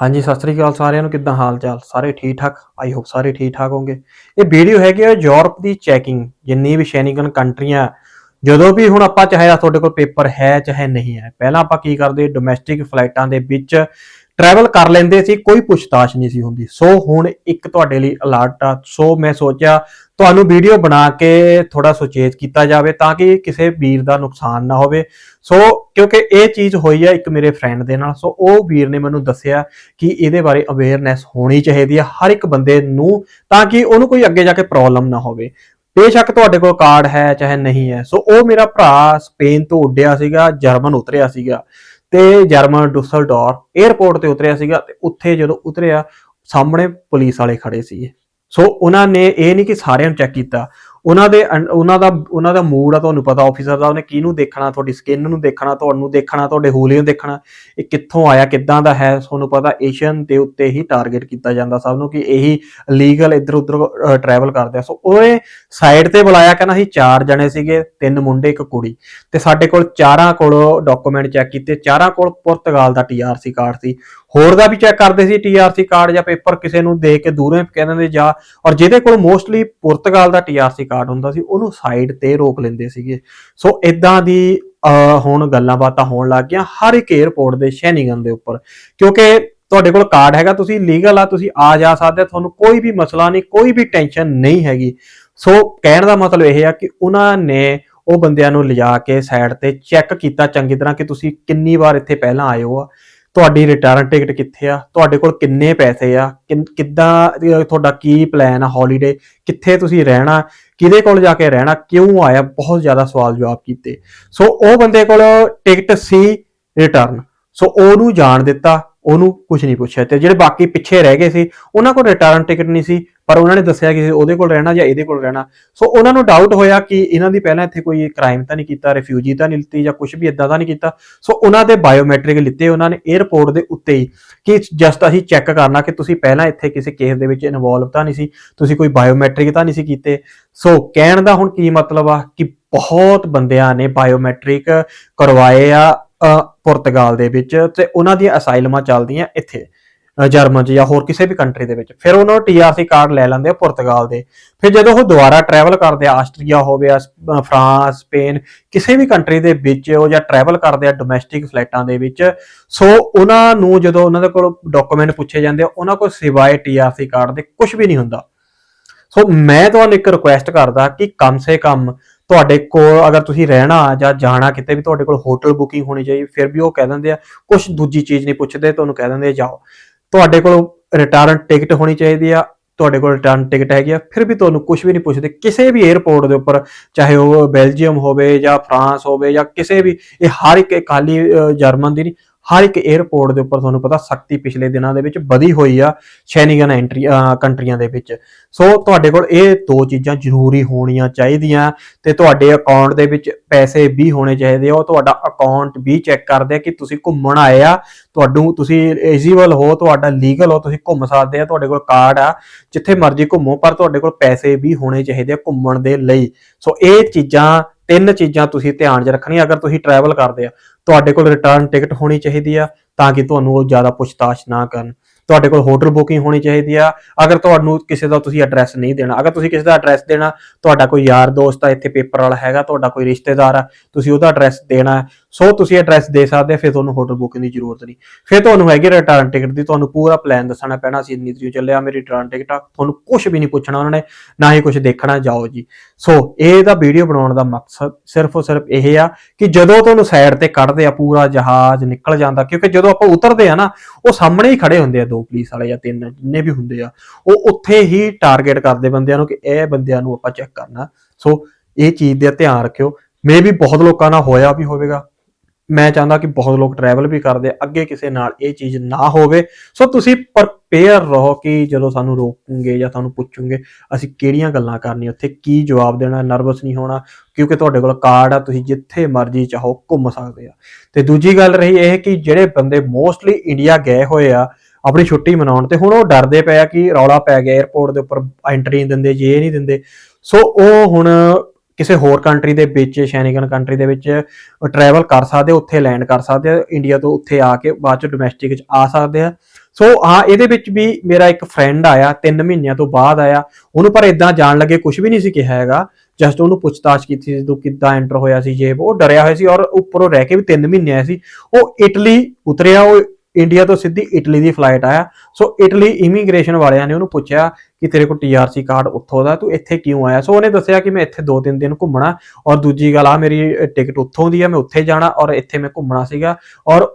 ਹਾਂਜੀ, ਸਤਿ ਸ੍ਰੀ ਅਕਾਲ ਸਾਰਿਆਂ ਨੂੰ, ਕਿੱਦਾਂ ਹਾਲ ਚਾਲ ਸਾਰੇ ਠੀਕ ਠਾਕ ਆਈ ਹੋਪ ਸਾਰੇ ਠੀਕ ਠਾਕ ਹੋਗੇ ਇਹ ਵੀਡੀਓ ਹੈਗੀ ਹੈ ਯੂਰਪ ਦੀ ਚੈਕਿੰਗ ਜਿੰਨੀ ਵੀ ਸ਼ੈਨਿਗਨ ਕੰਟਰੀਆਂ, ਜਦੋਂ ਵੀ ਹੁਣ ਆਪਾਂ, ਚਾਹੇ ਤੁਹਾਡੇ ਕੋਲ ਪੇਪਰ ਹੈ, ਚਾਹੇ ਨਹੀਂ ਹੈ, ਪਹਿਲਾਂ ਆਪਾਂ ਕੀ ਕਰਦੇ ਡੋਮੈਸਟਿਕ ਫਲਾਈਟਾਂ ਦੇ ਵਿੱਚ ਟਰੈਵਲ ਕਰ ਲੈਂਦੇ ਸੀ, ਕੋਈ ਪੁੱਛਤਾਛ ਨਹੀਂ ਸੀ ਹੁੰਦੀ। ਸੋ ਹੁਣ ਇੱਕ ਤੁਹਾਡੇ ਲਈ ਅਲਰਟ ਆ। ਸੋ ਮੈਂ ਸੋਚਿਆ ਤੁਹਾਨੂੰ ਵੀਡੀਓ ਬਣਾ ਕੇ ਥੋੜਾ ਸੁਚੇਤ ਕੀਤਾ ਜਾਵੇ ਤਾਂ ਕਿ ਕਿਸੇ ਵੀਰ ਦਾ ਨੁਕਸਾਨ ਨਾ ਹੋਵੇ। ਸੋ ਕਿਉਂਕਿ ਇਹ ਚੀਜ਼ ਹੋਈ ਆ ਇੱਕ ਮੇਰੇ ਫਰੈਂਡ ਦੇ ਨਾਲ। ਸੋ ਉਹ ਵੀਰ ਨੇ ਮੈਨੂੰ ਦੱਸਿਆ ਕਿ ਇਹਦੇ ਬਾਰੇ ਅਵੇਅਰਨੈਸ ਹੋਣੀ ਚਾਹੀਦੀ ਹੈ ਹਰ ਇੱਕ ਬੰਦੇ ਨੂੰ ਤਾਂ ਕਿ ਉਹਨੂੰ ਕੋਈ ਅੱਗੇ ਜਾ ਕੇ ਪ੍ਰੋਬਲਮ ਨਾ ਹੋਵੇ। ਬੇਸ਼ੱਕ ਤੁਹਾਡੇ ਕੋਲ ਕਾਰਡ ਹੈ, ਚਾਹੇ ਨਹੀਂ ਹੈ। ਸੋ ਉਹ ਮੇਰਾ ਭਰਾ ਸਪੇਨ ਤੋਂ ਉੱਡਿਆ ਸੀਗਾ ਜਰਮਨ ਉਤਰਿਆ ਸੀਗਾ। ਤੇ ਜਰਮਨ ਡੁਸਲਡੋਰ 에ਅਰਪੋਰਟ ਤੇ ਉਤਰਿਆ ਸੀਗਾ ਤੇ ਉੱਥੇ ਜਦੋਂ ਉਤਰਿਆ, ਸਾਹਮਣੇ ਪੁਲਿਸ ਵਾਲੇ ਖੜੇ ਸੀਗੇ। ਸੋ ਉਹਨਾਂ ਨੇ ਇਹ ਨਹੀਂ ਕਿ ਸਾਰਿਆਂ ਨੂੰ ਚੈੱਕ ਕੀਤਾ ਉਹਨਾਂ ਦੇ ਉਹਨਾਂ ਦਾ ਉਹਨਾਂ ਦਾ ਮੂਡ ਆ ਤੁਹਾਨੂੰ ਪਤਾ ਆਫੀਸਰ ਦਾ ਉਹਨੇ ਕਿਹਨੂੰ ਦੇਖਣਾ, ਤੁਹਾਡੀ ਸਕਿਨ ਨੂੰ ਦੇਖਣਾ, ਤੁਹਾਨੂੰ ਦੇਖਣਾ, ਤੁਹਾਡੇ ਹੂਲੀਓ ਨੂੰ ਦੇਖਣਾ, ਇਹ ਕਿੱਥੋਂ ਆਇਆ, ਕਿੱਦਾਂ ਦਾ ਹੈ, ਤੁਹਾਨੂੰ ਪਤਾ ਏਸ਼ੀਅਨ ਦੇ ਉੱਤੇ ਹੀ ਟਾਰਗੇਟ ਕੀਤਾ ਜਾਂਦਾ ਸਭ ਨੂੰ ਕਿ ਇਹੀ ਲੀਗਲ ਇੱਧਰ ਉੱਧਰ ਟਰੈਵਲ ਕਰਦੇ ਆ। ਸੋ ਉਹਨੇ ਸਾਈਡ ਤੇ ਬੁਲਾਇਆ, ਕਹਿੰਦਾ ਅਸੀਂ ਚਾਰ ਜਣੇ ਸੀਗੇ, ਤਿੰਨ ਮੁੰਡੇ, ਇੱਕ ਕੁੜੀ। ਤੇ ਸਾਡੇ ਕੋਲ ਚਾਰਾਂ ਕੋਲ ਡਾਕੂਮੈਂਟ ਚੈੱਕ ਕੀਤੇ, ਚਾਰਾਂ ਕੋਲ ਪੁਰਤਗਾਲ ਦਾ ਟੀਆਰਸੀ ਕਾਰਡ ਸੀ। ਹੋਰ ਦਾ ਵੀ ਚੈੱਕ ਕਰਦੇ ਸੀ ਟੀਆਰਸੀ ਕਾਰਡ ਜਾਂ ਪੇਪਰ ਕਿਸੇ ਨੂੰ ਦੇ ਕੇ ਦੂਰੋਂ ਹੀ ਕਹਿ ਦਿੰਦੇ ਜਾ ਔਰ ਜਿਹਦੇ ਕੋਲ ਮੋਸਟਲੀ ਪੁਰਤਗਾਲ ਦਾ ਟੀਆਰਸੀ ਕਾਰਡ ਹੁੰਦਾ ਸੀ ਉਹਨੂੰ ਸਾਈਡ ਤੇ ਰੋਕ ਲੈਂਦੇ ਸੀਗੇ। ਸੋ ਇਦਾਂ ਦੀ ਅਹ, ਹੁਣ ਗੱਲਾਂ ਬਾਤਾਂ ਹੋਣ ਲੱਗ ਗਈਆਂ ਹਰ ਇੱਕ 에ਅਰਪੋਰਟ ਦੇ ਸ਼ੈਨਿਗਨ ਦੇ ਉੱਪਰ। ਕਿਉਂਕਿ ਤੁਹਾਡੇ ਕੋਲ ਕਾਰਡ ਹੈਗਾ ਤੁਸੀਂ ਲੀਗਲ ਆ ਤੁਸੀਂ ਆ ਜਾ ਸਕਦੇ ਤੁਹਾਨੂੰ ਕੋਈ ਵੀ ਮਸਲਾ ਨਹੀਂ ਕੋਈ ਵੀ ਟੈਨਸ਼ਨ ਨਹੀਂ ਹੈਗੀ। ਸੋ ਕਹਿਣ ਦਾ ਮਤਲਬ ਇਹ ਆ ਕਿ ਉਹਨਾਂ ਨੇ ਉਹ ਬੰਦਿਆਂ ਨੂੰ ਲਿਜਾ ਕੇ ਸਾਈਡ ਤੇ ਚੈੱਕ ਕੀਤਾ ਚੰਗੀ ਤਰ੍ਹਾਂ ਕਿ ਤੁਸੀਂ ਕਿੰਨੀ ਵਾਰ ਇੱਥੇ ਪਹਿਲਾਂ ਆਏ ਹੋ ਆ। ਤੁਹਾਡੀ ਰਿਟਰਨ ਟਿਕਟ ਕਿੱਥੇ ਆ? ਤੁਹਾਡੇ ਕੋਲ ਕਿੰਨੇ ਪੈਸੇ ਆ? ਕਿੰਨ- ਕਿੱਦਾਂ ਤੁਹਾਡਾ ਕੀ ਪਲਾਨ ਆ ਹੌਲੀਡੇ ਕਿੱਥੇ ਤੁਸੀਂ ਰਹਿਣਾ? ਕਿਹਦੇ ਕੋਲ ਜਾ ਕੇ ਰਹਿਣਾ? ਕਿਉਂ ਆਇਆ? ਬਹੁਤ ਜ਼ਿਆਦਾ ਸਵਾਲ ਜਵਾਬ ਕੀਤੇ। ਸੋ ਉਹ ਬੰਦੇ ਕੋਲ ਟਿਕਟ ਸੀ ਰਿਟਰਨ ਸੋ ਉਹਨੂੰ ਜਾਣ ਦਿੱਤਾ। ਉਹਨੂੰ ਕੁਝ ਨਹੀਂ ਪੁੱਛਿਆ ਤੇ ਜਿਹੜੇ ਬਾਕੀ ਪਿੱਛੇ ਰਹਿ ਗਏ ਸੀ, ਉਹਨਾਂ ਕੋਲ ਰਿਟਰਨ ਟਿਕਟ ਨਹੀਂ ਸੀ, ਪਰ ਉਹਨਾਂ ਨੇ ਦੱਸਿਆ ਕਿ ਉਹਦੇ ਕੋਲ ਰਹਿਣਾ ਜਾਂ ਇਹਦੇ ਕੋਲ ਰਹਿਣਾ। ਸੋ ਉਹਨਾਂ ਨੂੰ ਡਾਊਟ ਹੋਇਆ ਕਿ ਇਹਨਾਂ ਦੀ ਪਹਿਲਾਂ ਇੱਥੇ ਕੋਈ ਕ੍ਰਾਈਮ ਤਾਂ ਨਹੀਂ ਕੀਤਾ ਰਿਫਿਊਜੀ ਤਾਂ ਨਹੀਂ ਲਿੱਤੀ ਜਾਂ ਕੁਝ ਵੀ ਇਦਾਂ ਦਾ ਨਹੀਂ ਕੀਤਾ। ਸੋ ਉਹਨਾਂ ਦੇ ਬਾਇਓਮੈਟ੍ਰਿਕ ਲਿੱਤੇ, ਉਹਨਾਂ ਨੇ 에ਅਰਪੋਰਟ ਦੇ ਉੱਤੇ ਹੀ ਕਿ ਜਸਟ ਅਸੀਂ ਚੈੱਕ ਕਰਨਾ ਕਿ ਤੁਸੀਂ ਪਹਿਲਾਂ ਇੱਥੇ ਕਿਸੇ ਕੇਸ ਦੇ ਵਿੱਚ ਇਨਵੋਲਵ ਤਾਂ ਨਹੀਂ ਸੀ, ਤੁਸੀਂ ਕੋਈ ਬਾਇਓਮੈਟ੍ਰਿਕ ਤਾਂ ਨਹੀਂ ਸੀ ਕੀਤੇ। ਸੋ ਕਹਿਣ ਦਾ ਹੁਣ ਕੀ ਮਤਲਬ ਆ ਕਿ ਬਹੁਤ ਬੰਦਿਆਂ ਨੇ ਬਾਇਓਮੈਟ੍ਰਿਕ ਕਰਵਾਏ ਆ ਪੁਰਤਗਾਲ ਦੇ ਵਿੱਚ ਤੇ ਉਹਨਾਂ ਦੀਆਂ ਅਸਾਈਲਮਾਂ ਚੱਲਦੀਆਂ ਇੱਥੇ ਜਰਮਨ 'ਚ ਜਾਂ ਹੋਰ ਕਿਸੇ ਵੀ ਕੰਟਰੀ ਦੇ ਵਿੱਚ। ਫਿਰ ਉਹਨਾਂ ਨੂੰ ਟੀਆਰਸੀ ਕਾਰਡ ਲੈ ਲੈਂਦੇ ਆ ਪੁਰਤਗਾਲ ਦੇ। ਫਿਰ ਜਦੋਂ ਉਹ ਦੁਬਾਰਾ ਟਰੈਵਲ ਕਰਦੇ ਆ, ਆਸਟਰੀਆ ਹੋਵੇ ਫਰਾਂਸ, ਸਪੇਨ, ਕਿਸੇ ਵੀ ਕੰਟਰੀ ਦੇ ਵਿੱਚ ਉਹ ਜਾਂ ਟਰੈਵਲ ਕਰਦੇ ਆ ਡੋਮੈਸਟਿਕ ਫਲਾਈਟਾਂ ਦੇ ਵਿੱਚ, ਸੋ ਉਹਨਾਂ ਨੂੰ ਜਦੋਂ ਉਹਨਾਂ ਦੇ ਕੋਲ ਡਾਕੂਮੈਂਟ ਪੁੱਛੇ ਜਾਂਦੇ ਆ, ਉਹਨਾਂ ਕੋਲ ਸਿਵਾਏ ਟੀਆਰਸੀ ਕਾਰਡ ਦੇ ਕੁਝ ਵੀ ਨਹੀਂ ਹੁੰਦਾ। ਸੋ ਮੈਂ ਤੁਹਾਨੂੰ ਇੱਕ ਰਿਕੁਐਸਟ ਕਰਦਾ ਕਿ ਕਮ ਸੇ ਕਮ ਤੁਹਾਡੇ ਕੋਲ ਅਗਰ ਤੁਸੀਂ ਰਹਿਣਾ ਜਾਂ ਜਾਣਾ ਕਿਤੇ ਵੀ, ਤੁਹਾਡੇ ਕੋਲ ਹੋਟਲ ਬੁਕਿੰਗ ਹੋਣੀ ਚਾਹੀਦੀ, ਫਿਰ ਵੀ ਉਹ ਕਹਿ ਦਿੰਦੇ ਆ ਕੁਝ ਦੂਜੀ ਚੀਜ਼ ਨਹੀਂ ਪੁੱਛਦੇ, ਤੁਹਾਨੂੰ ਕਹਿ ਦਿੰਦੇ ਜਾਓ। ਤੁਹਾਡੇ ਕੋਲ ਰਿਟਰਨ ਟਿਕਟ ਹੋਣੀ ਚਾਹੀਦੀ ਆ, ਤੁਹਾਡੇ ਕੋਲ ਰਿਟਰਨ ਟਿਕਟ ਹੈਗੀ ਆ, ਫਿਰ ਵੀ ਤੁਹਾਨੂੰ ਕੁਝ ਵੀ ਨਹੀਂ ਪੁੱਛਦੇ। ਕਿਸੇ ਵੀ 에ਅਰਪੋਰਟ ਦੇ ਉੱਪਰ, ਚਾਹੇ ਉਹ ਬੈਲਜੀਅਮ ਹੋਵੇ ਜਾਂ ਫਰਾਂਸ ਹੋਵੇ ਜਾਂ ਕਿਸੇ ਵੀ, ਇਹ ਹਰ ਇੱਕ ਇਹ ਖਾਲੀ ਜਰਮਨ ਦੀ ਨਹੀਂ ਹਰ ਇੱਕ 에ਅਰਪੋਰਟ ਦੇ ਉੱਪਰ ਤੁਹਾਨੂੰ ਪਤਾ ਸਖਤੀ ਪਿਛਲੇ ਦਿਨਾਂ ਦੇ ਵਿੱਚ ਵਧੀ ਹੋਈ ਆ ਸ਼ੈਨੀਗਨ ਐਂਟਰੀ ਕੰਟਰੀਆਂ ਦੇ ਵਿੱਚ। ਸੋ ਤੁਹਾਡੇ ਕੋਲ ਇਹ ਦੋ ਚੀਜ਼ਾਂ ਜ਼ਰੂਰੀ ਹੋਣੀਆਂ ਚਾਹੀਦੀਆਂ ਤੇ ਤੁਹਾਡੇ ਅਕਾਊਂਟ ਦੇ ਵਿੱਚ ਪੈਸੇ ਵੀ ਹੋਣੇ ਚਾਹੀਦੇ ਆ। ਤੁਹਾਡਾ ਅਕਾਊਂਟ ਵੀ ਚੈੱਕ ਕਰਦੇ ਆ ਕਿ ਤੁਸੀਂ ਘੁੰਮਣ ਆਏ ਆ, ਤੁਹਾਨੂੰ ਤੁਸੀਂ ਐਲੀਜੀਬਲ ਹੋ, ਤੁਹਾਡਾ ਲੀਗਲ ਹੋ, ਤੁਸੀਂ ਘੁੰਮ ਸਕਦੇ ਆ, ਤੁਹਾਡੇ ਕੋਲ ਕਾਰਡ ਆ, ਜਿੱਥੇ ਮਰਜ਼ੀ ਘੁੰਮੋ, ਪਰ ਤੁਹਾਡੇ ਕੋਲ ਪੈਸੇ ਵੀ ਹੋਣੇ ਚਾਹੀਦੇ ਆ ਘੁੰਮਣ ਦੇ ਲਈ। ਸੋ ਇਹ ਚੀਜ਼ਾਂ ਤਿੰਨ ਚੀਜ਼ਾਂ ਤੁਸੀਂ ਧਿਆਨ 'ਚ ਰੱਖਣੀਆਂ ਅਗਰ ਤੁਸੀਂ ਟਰੈਵਲ ਕਰਦੇ ਆ, ਤੁਹਾਡੇ ਕੋਲ ਰਿਟਰਨ ਟਿਕਟ ਹੋਣੀ ਚਾਹੀਦੀ ਆ ਤਾਂ ਕਿ ਤੁਹਾਨੂੰ ਉਹ ਜ਼ਿਆਦਾ ਪੁੱਛਤਾਛ ਨਾ ਕਰਨ। ਤੁਹਾਡੇ ਕੋਲ ਹੋਟਲ ਬੁਕਿੰਗ ਹੋਣੀ ਚਾਹੀਦੀ ਆ, ਅਗਰ ਤੁਹਾਨੂੰ ਕਿਸੇ ਦਾ ਤੁਸੀਂ ਐਡਰੈਸ ਨਹੀਂ ਦੇਣਾ, ਅਗਰ ਤੁਸੀਂ ਕਿਸੇ ਦਾ ਐਡਰੈਸ ਦੇਣਾ, ਤੁਹਾਡਾ ਕੋਈ ਯਾਰ ਦੋਸਤ ਆ, ਇੱਥੇ ਪੇਪਰ ਵਾਲਾ ਹੈਗਾ, ਤੁਹਾਡਾ ਕੋਈ ਰਿਸ਼ਤੇਦਾਰ ਆ, ਤੁਸੀਂ ਉਹਦਾ ਐਡਰੈਸ ਦੇਣਾ ਸੋ ਤੁਸੀਂ ਐਡਰੈਸ ਦੇ ਸਕਦੇ ਫਿਰ ਤੁਹਾਨੂੰ ਹੋਟਲ ਬੁਕਿੰਗ ਦੀ ਜ਼ਰੂਰਤ ਨਹੀਂ। ਫਿਰ ਤੁਹਾਨੂੰ ਹੈਗੀ ਰਿਟਰਨ ਟਿਕਟ ਦੀ, ਤੁਹਾਨੂੰ ਪੂਰਾ ਪਲਾਨ ਦੱਸਣਾ ਪੈਣਾ ਸੀ ਇੰਨੀ ਤਰੀਕ ਚੱਲਿਆ ਮੇਰੀ ਰਿਟਰਨ ਟਿਕਟ ਆ, ਤੁਹਾਨੂੰ ਕੁਝ ਵੀ ਨਹੀਂ ਪੁੱਛਣਾ ਉਹਨਾਂ ਨੇ, ਨਾ ਹੀ ਕੁਝ ਦੇਖਣਾ, ਜਾਓ ਜੀ। ਸੋ ਇਹ ਦਾ ਵੀਡੀਓ ਬਣਾਉਣ ਦਾ ਮਕਸਦ ਸਿਰਫ ਔਰ ਸਿਰਫ ਇਹ ਆ ਕਿ ਜਦੋਂ ਤੁਹਾਨੂੰ ਸਾਈਡ ਤੇ ਕੱਢਦੇ ਆ, ਪੂਰਾ ਜਹਾਜ਼ ਨਿਕਲ ਜਾਂਦਾ, ਕਿਉਂਕਿ ਜਦੋਂ ਆਪਾਂ ਉਤਰਦੇ ਆ ਨਾ, ਉਹ ਸਾਹਮਣੇ ਹੀ ਖੜੇ ਹੁੰਦੇ ਆ ਦੋ ਪੁਲਿਸ ਵਾਲੇ ਜਾਂ ਤਿੰਨ, ਜਿੰਨੇ ਵੀ ਹੁੰਦੇ ਆ, ਉਹ ਉੱਥੇ ਹੀ ਟਾਰਗੇਟ ਕਰਦੇ ਬੰਦਿਆਂ ਨੂੰ ਕਿ ਇਹ ਬੰਦਿਆਂ ਨੂੰ ਆਪਾਂ ਚੈੱਕ ਕਰਨਾ। ਸੋ ਇਹ ਚੀਜ਼ ਦਾ ਧਿਆਨ ਰੱਖਿਓ। ਮੇ ਵੀ ਬਹੁਤ ਲੋਕਾਂ ਨਾਲ ਹੋਇਆ ਵੀ ਹੋਵੇਗਾ ਮੈਂ ਚਾਹੁੰਦਾ ਕਿ ਬਹੁਤ ਲੋਕ ਟਰੈਵਲ ਵੀ ਕਰਦੇ, ਅੱਗੇ ਕਿਸੇ ਨਾਲ ਇਹ ਚੀਜ਼ ਨਾ ਹੋਵੇ। ਸੋ ਤੁਸੀਂ ਪ੍ਰਪੇਅਰ ਰਹੋ ਕਿ ਜਦੋਂ ਸਾਨੂੰ ਰੋਕਣਗੇ ਜਾਂ ਤੁਹਾਨੂੰ ਪੁੱਛਣਗੇ, ਅਸੀਂ ਕਿਹੜੀਆਂ ਗੱਲਾਂ ਕਰਨੀਆਂ, ਉੱਥੇ ਕੀ ਜਵਾਬ ਦੇਣਾ ਨਰਵਸ ਨਹੀਂ ਹੋਣਾ, ਕਿਉਂਕਿ ਤੁਹਾਡੇ ਕੋਲ ਕਾਰਡ ਆ, ਤੁਸੀਂ ਜਿੱਥੇ ਮਰਜ਼ੀ ਚਾਹੋ ਘੁੰਮ ਸਕਦੇ ਆ। ਤੇ ਦੂਜੀ ਗੱਲ ਰਹੀ ਇਹ ਕਿ ਜਿਹੜੇ ਬੰਦੇ ਮੋਸਟਲੀ ਇੰਡੀਆ ਗਏ ਹੋਏ ਆ, ਆਪਣੀ ਛੁੱਟੀ ਮਨਾਉਣ, ਤੇ ਹੁਣ ਉਹ ਡਰਦੇ ਪਏ ਆ ਕਿ ਰੌਲਾ ਪੈ ਗਿਆ 에어ਪੋਰਟ ਦੇ ਉੱਪਰ ਐਂਟਰੀ ਨਹੀਂ ਦਿੰਦੇ, ਜੇ ਨਹੀਂ ਦਿੰਦੇ। ਸੋ ਉਹ ਹੁਣ ਕਿਸੇ ਹੋਰ ਕੰਟਰੀ ਦੇ ਵਿੱਚ ਸ਼ੈਨਿਗਨ ਕੰਟਰੀ ਦੇ ਵਿੱਚ ਟਰੈਵਲ ਕਰ ਸਕਦੇ ਉੱਥੇ ਲੈਂਡ ਕਰ ਸਕਦੇ ਆ ਇੰਡੀਆ ਤੋਂ ਉੱਥੇ ਆ ਕੇ ਬਾਅਦ ਚ ਡੋਮੈਸਟਿਕ ਚ ਆ ਸਕਦੇ ਆ। ਸੋ ਹਾਂ, ਇਹਦੇ ਵਿੱਚ ਵੀ ਮੇਰਾ ਇੱਕ ਫਰੈਂਡ ਆਇਆ 3 ਮਹੀਨਿਆਂ ਤੋਂ ਬਾਅਦ ਆਇਆ, ਉਹਨੂੰ ਪਰ ਇਦਾਂ ਜਾਣ ਲੱਗੇ ਕੁਝ ਵੀ ਨਹੀਂ ਸੀ ਕਿਹਾ ਹੈਗਾ। ਜਸਟ ਉਹਨੂੰ ਪੁੱਛਤਾਛ ਕੀਤੀ ਸੀ, ਤੂੰ ਕਿੱਦਾਂ ਐਂਟਰ ਹੋਇਆ ਸੀ ਜੇ ਉਹ ਡਰਿਆ ਹੋਇਆ ਸੀ ਔਰ ਉੱਪਰੋਂ ਰਹਿ ਕੇ ਵੀ 3 ਮਹੀਨੇ ਆਇਆ ਸੀ। ਉਹ ਇਟਲੀ ਉਤਰਿਆ, ਉਹ ਇੰਡੀਆ ਤੋਂ ਸਿੱਧੀ ਇਟਲੀ ਦੀ ਫਲਾਈਟ ਆਇਆ। ਸੋ ਇਟਲੀ ਇਮੀਗ੍ਰੇਸ਼ਨ ਵਾਲਿਆਂ ਨੇ ਉਹਨੂੰ ਪੁੱਛਿਆ ਕਿ ਤੇਰੇ ਕੋਲ ਟੀਆਰਸੀ ਕਾਰਡ ਉੱਥੋਂ ਦਾ, ਤੂੰ ਇੱਥੇ ਕਿਉਂ ਆਇਆ? ਸੋ ਉਹਨੇ ਦੱਸਿਆ ਕਿ ਮੈਂ ਇੱਥੇ 2-3 ਦਿਨ ਘੁੰਮਣਾ ਔਰ ਦੂਜੀ ਗੱਲ ਆ, ਮੇਰੀ ਟਿਕਟ ਉੱਥੋਂ ਦੀ ਆ, ਮੈਂ ਉੱਥੇ ਜਾਣਾ ਔਰ ਇੱਥੇ ਮੈਂ ਘੁੰਮਣਾ ਸੀਗਾ ਔਰ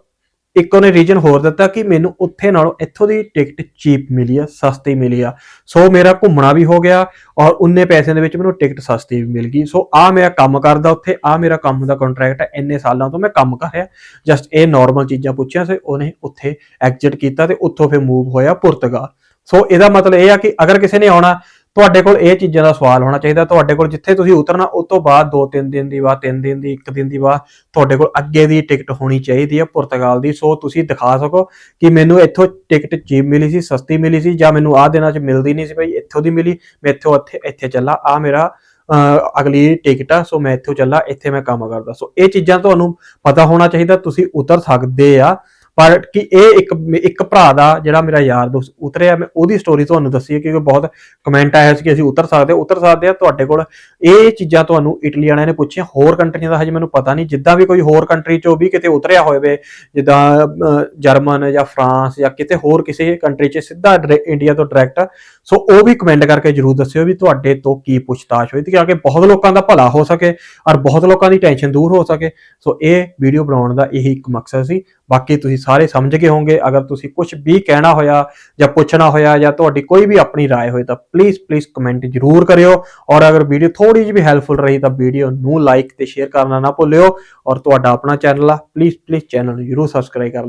ਇੱਕ ਉਹਨੇ ਰੀਜਨ ਹੋਰ ਦਿੱਤਾ ਕਿ ਮੈਨੂੰ ਉੱਥੇ ਨਾਲੋਂ ਇੱਥੋਂ ਦੀ ਟਿਕਟ ਚੀਪ ਮਿਲੀ ਆ, ਸਸਤੀ ਮਿਲੀ ਆ। ਸੋ ਮੇਰਾ ਘੁੰਮਣਾ ਵੀ ਹੋ ਗਿਆ ਔਰ ਉਨੇ ਪੈਸਿਆਂ ਦੇ ਵਿੱਚ ਮੈਨੂੰ ਟਿਕਟ ਸਸਤੀ ਵੀ ਮਿਲ ਗਈ। ਸੋ ਆ ਮੇਰਾ ਕੰਮ ਕਰਦਾ ਉੱਥੇ, ਆ ਮੇਰਾ ਕੰਮ ਦਾ ਕੰਟਰੈਕਟ ਹੈ ਇੰਨੇ ਸਾਲਾਂ ਤੋਂ ਮੈਂ ਕੰਮ ਕਰ ਰਿਹਾ। ਜਸਟ ਇਹ ਨਾਰਮਲ ਚੀਜ਼ਾਂ ਪੁੱਛਿਆ ਸੀ, ਉਹਨੇ ਉੱਥੇ ਐਗਜ਼ਿਟ ਕੀਤਾ ਤੇ ਉੱਥੋਂ ਫਿਰ ਮੂਵ ਹੋਇਆ ਪੁਰਤਗਾਲ। ਸੋ ਇਹਦਾ ਮਤਲਬ ਇਹ ਆ ਕਿ ਅਗਰ ਕਿਸੇ ਨੇ ਆਉਣਾ ਤੁਹਾਡੇ ਕੋਲ ਇਹ ਚੀਜ਼ਾਂ ਦਾ ਸਵਾਲ ਹੋਣਾ ਚਾਹੀਦਾ ਤੁਹਾਡੇ ਕੋਲ ਜਿੱਥੇ ਤੁਸੀਂ ਉਤਰਨਾ ਉਸ ਤੋਂ ਬਾਅਦ 2-3 ਦਿਨ ਦੀ ਬਾਅਦ 3 ਦਿਨ ਦੀ 1 ਦਿਨ ਦੀ ਬਾਅਦ ਤੁਹਾਡੇ ਕੋਲ ਅੱਗੇ ਦੀ ਟਿਕਟ ਹੋਣੀ ਚਾਹੀਦੀ ਹੈ ਪੁਰਤਗਾਲ ਦੀ। ਸੋ ਤੁਸੀਂ ਦਿਖਾ ਸਕੋ ਕਿ ਮੈਨੂੰ ਇੱਥੋਂ ਟਿਕਟ ਚੀਪ ਮਿਲੀ ਸੀ ਸਸਤੀ ਮਿਲੀ ਸੀ ਜਾਂ ਮੈਨੂੰ ਆਹ ਦਿਨਾਂ 'ਚ ਮਿਲਦੀ ਨਹੀਂ ਸੀ ਭਾਈ ਇੱਥੋਂ ਦੀ ਮਿਲੀ ਮੈਂ ਇੱਥੋਂ ਇੱਥੇ ਇੱਥੇ ਚੱਲਾ ਆ ਮੇਰਾ ਅਹ, ਅਗਲੀ ਟਿਕਟ ਆ ਸੋ ਮੈਂ ਇੱਥੋਂ ਚੱਲਾ ਇੱਥੇ ਮੈਂ ਕੰਮ ਕਰਦਾ। ਸੋ ਇਹ ਚੀਜ਼ਾਂ ਤੁਹਾਨੂੰ ਪਤਾ ਹੋਣਾ ਚਾਹੀਦਾ ਤੁਸੀਂ ਉਤਰ ਸਕਦੇ ਆ। ਪਰ ਕਿ ਇਹ ਇੱਕ ਇੱਕ ਭਰਾ ਦਾ ਜਿਹੜਾ ਮੇਰਾ ਯਾਰ ਦੋਸਤ ਉਤਰਿਆ, ਮੈਂ ਉਹਦੀ ਸਟੋਰੀ ਤੁਹਾਨੂੰ ਦੱਸੀ ਹੈ ਕਿਉਂਕਿ ਬਹੁਤ ਕਮੈਂਟ ਆਇਆ ਸੀ ਕਿ ਅਸੀਂ ਉਤਰ ਸਕਦੇ ਉਤਰ ਸਕਦੇ ਆ ਤੁਹਾਡੇ ਕੋਲ। ਇਹ ਚੀਜ਼ਾਂ ਤੁਹਾਨੂੰ ਇਟਲੀ ਵਾਲਿਆਂ ਨੇ ਪੁੱਛੀਆਂ, ਹੋਰ ਕੰਟਰੀਆਂ ਦਾ ਹਜੇ ਮੈਨੂੰ ਪਤਾ ਨਹੀਂ, ਜਿੱਦਾਂ ਵੀ ਕੋਈ ਹੋਰ ਕੰਟਰੀ ਚੋਂ ਵੀ ਕਿਤੇ ਉਤਰਿਆ ਹੋਵੇ, ਜਿੱਦਾਂ ਜਰਮਨ ਜਾਂ ਫਰਾਂਸ ਜਾਂ ਕਿਤੇ ਹੋਰ ਕਿਸੇ ਕੰਟਰੀ 'ਚ ਸਿੱਧਾ ਇੰਡੀਆ ਤੋਂ ਡਾਇਰੈਕਟ ਸੋ ਉਹ ਵੀ ਕਮੈਂਟ ਕਰਕੇ ਜਰੂਰ ਦੱਸਿਓ ਵੀ ਤੁਹਾਡੇ ਤੋਂ ਕੀ ਪੁੱਛਤਾਛ ਹੋਈ, ਤੇ ਕਿ ਬਹੁਤ ਲੋਕਾਂ ਦਾ ਭਲਾ ਹੋ ਸਕੇ ਔਰ ਬਹੁਤ ਲੋਕਾਂ ਦੀ ਟੈਨਸ਼ਨ ਦੂਰ ਹੋ ਸਕੇ। ਸੋ ਇਹ ਵੀਡੀਓ ਬਣਾਉਣ ਦਾ ਇਹੀ ਇੱਕ ਮਕਸਦ ਸੀ। ਬਾਕੀ ਤੁਸੀਂ ਸਾਰੇ ਸਮਝ ਗਏ ਹੋਵੋਗੇ ਅਗਰ ਤੁਸੀਂ ਕੁਝ ਵੀ ਕਹਿਣਾ ਹੋਇਆ ਜਾਂ ਪੁੱਛਣਾ ਹੋਇਆ ਜਾਂ ਤੁਹਾਡੀ ਕੋਈ ਵੀ ਆਪਣੀ رائے ਹੋਏ ਤਾਂ ਪਲੀਜ਼ ਪਲੀਜ਼ ਕਮੈਂਟ ਜਰੂਰ ਕਰਿਓ ਔਰ ਅਗਰ ਵੀਡੀਓ ਥੋੜੀ ਜਿਹੀ ਵੀ ਹੈਲਪਫੁਲ ਰਹੀ ਤਾਂ ਵੀਡੀਓ ਨੂੰ ਲਾਈਕ ਤੇ ਸ਼ੇਅਰ ਕਰਨਾ ਨਾ ਭੁੱਲਿਓ ਔਰ ਤੁਹਾਡਾ ਆਪਣਾ ਚੈਨਲ ਆ ਪਲੀਜ਼ ਪਲੀਜ਼ ਚੈਨਲ ਨੂੰ ਜਰੂਰ ਸਬਸਕ੍ਰਾਈਬ ਕਰ ਲਿਓ